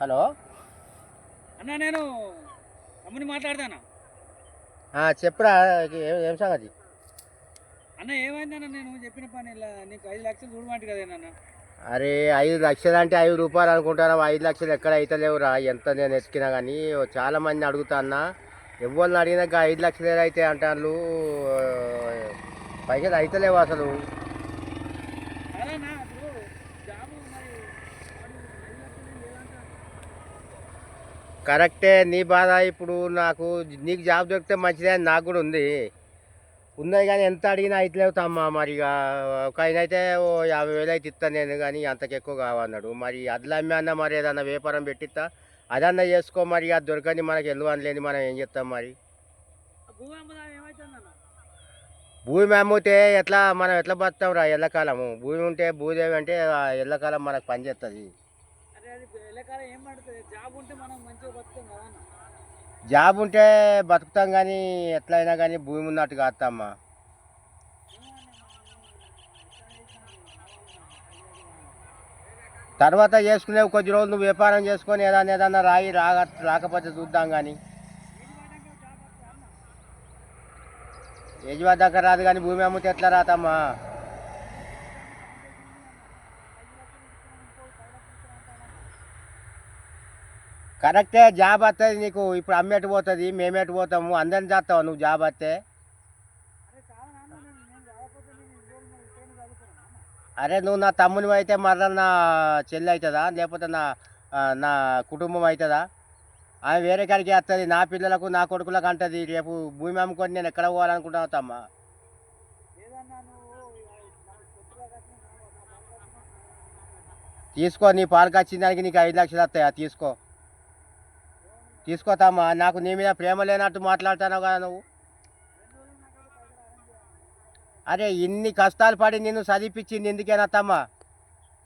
Hello? అన్న నేను తమ్ముని మాట్లాడతానా? చెప్పురా ఏం ఏం సంగతి? అన్న ఏమైందన్న? నేను చెప్పిన పని ఇలా నీకు ఐదు లక్షలు చూడమంట కదేనన్న అరే ఐదు లక్షలు అంటే ఐదు రూపాయలు అనుకుంటాను ఐదు లక్షలు ఎక్కడ అవుతలేవురా ఎంత నేను ఎతికినా కానీ చాలా మంది అడుగుతాన్నా ఎవరిని అడిగినా గా ఐదు లక్షలు ఏదైతే అంటారు పైసలు అవుతలేవు అసలు సరేనా ఇప్పుడు జాబు మరి వాడు ఐదు లక్షలు లేదంట. కరెక్టే నీ బాధ ఇప్పుడు నాకు నీకు జాబ్ దొరికితే మంచిదే అని నాకు కూడా ఉంది. ఉన్నాయి కానీ ఎంత అడిగినా అయితలేవు తమ్మా మరి ఇక. ఒక ఆయన అయితే ఓ యాభై వేలు అయితే ఇస్తాను నేను కానీ అంతకు ఎక్కువ కావన్నాడు. మరి అట్లా అమ్మే అన్న మరి ఏదన్నా వ్యాపారం పెట్టిస్తా అదన్నా చేసుకో మరి అది దొరకని మనకి ఎల్లు అనలేని మనం ఏం చేస్తాం మరి? భూమి అమ్మితే ఎట్లా మనం ఎట్లా బతాం రా ఎల్లకాలము? భూమి ఉంటే భూదేవి అంటే ఎల్లకాలం మనకు పనిచేస్తుంది అరే అది ఎల్లకాలం ఏం పడుతుంది జాబ్ ఉంటే బతుకుతాం కానీ ఎట్లయినా కానీ భూమి ఉన్నట్టు కాస్తామ్మా తర్వాత చేసుకునే కొద్ది రోజులు నువ్వు వ్యాపారం చేసుకొని ఏదైనా ఏదన్నా రాయి రాక రాకపోతే చూద్దాం కానీ యజమాని దగ్గర రాదు కానీ భూమి అమ్మితే ఎట్లా రాతమ్మా కరెక్టే జాబ్ వస్తుంది నీకు. ఇప్పుడు అమ్మేటు పోతుంది మేమేటు పోతాము అందరిని చేస్తావు నువ్వు జాబ్ వస్తే అరే నువ్వు నా తమ్ముని అయితే మరలా నా చెల్లి అవుతుందా లేకపోతే నా నా కుటుంబం అవుతుందా ఆమె వేరే కాడికి వస్తుంది నా పిల్లలకు నా కొడుకులకు అంటది రేపు భూమి అమ్ముకొని నేను ఎక్కడ పోవాలనుకుంటున్నావు తమ్మ? తీసుకో నీ పాలకు వచ్చిన దానికి నీకు ఐదు లక్షలు వస్తాయా తీసుకో. తీసుకోతామ్మా నాకు నీ మీద ప్రేమ లేనట్టు మాట్లాడుతున్నావు కదా నువ్వు. అరే ఇన్ని కష్టాలు పడి నిన్ను చదివిపించింది ఎందుకేనా తమ్మా